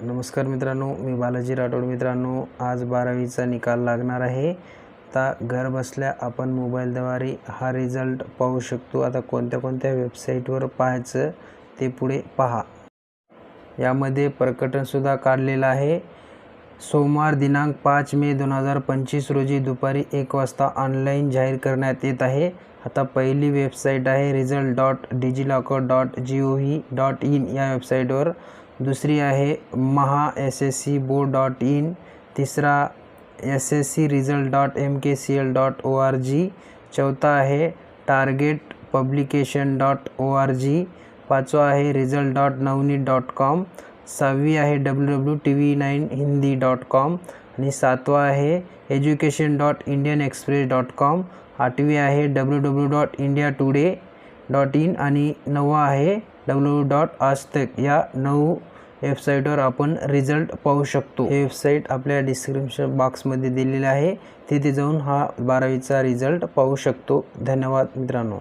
नमस्कार मित्रांनो मी बालाजी राठोड मित्रांनो. आज बारावीचा निकाल लागणार आहे. आता घर बसल्या आपण मोबाईलद्वारे हा रिझल्ट पाहू शकतो. आता कोणत्या कोणत्या वेबसाईटवर पाहायचं ते पुढे पहा. यामध्ये प्रकटनसुद्धा काढलेलं आहे. सोमवार दिनांक पाच मे दोन हजार पंचवीस रोजी दुपारी एक वाजता ऑनलाईन जाहीर करण्यात येत आहे. आता पहिली वेबसाईट आहे result dot DigiLocker dot G O V dot in या वेबसाईटवर दुसरी आहे Maha S S C board dot in तिसरा S S C result dot M K C L dot O R G चौथा आहे target publication dot O R G पाचवा आहे result dot Navneet dot com सहावी आहे W W T V nine Hindi dot com आणि सातवा आहे education dot Indian Express dot com आठवी आहे W W dot India Today dot in आणि नववा आहे डब्ल्यू डॉट आजतक या नऊ वेबसाईटवर आपण रिझल्ट पाहू शकतो. हे वेबसाईट आपल्या डिस्क्रिप्शन बॉक्समध्ये दिलेले आहे. तिथे जाऊन हा बारावीचा रिझल्ट पाहू शकतो. धन्यवाद मित्रांनो.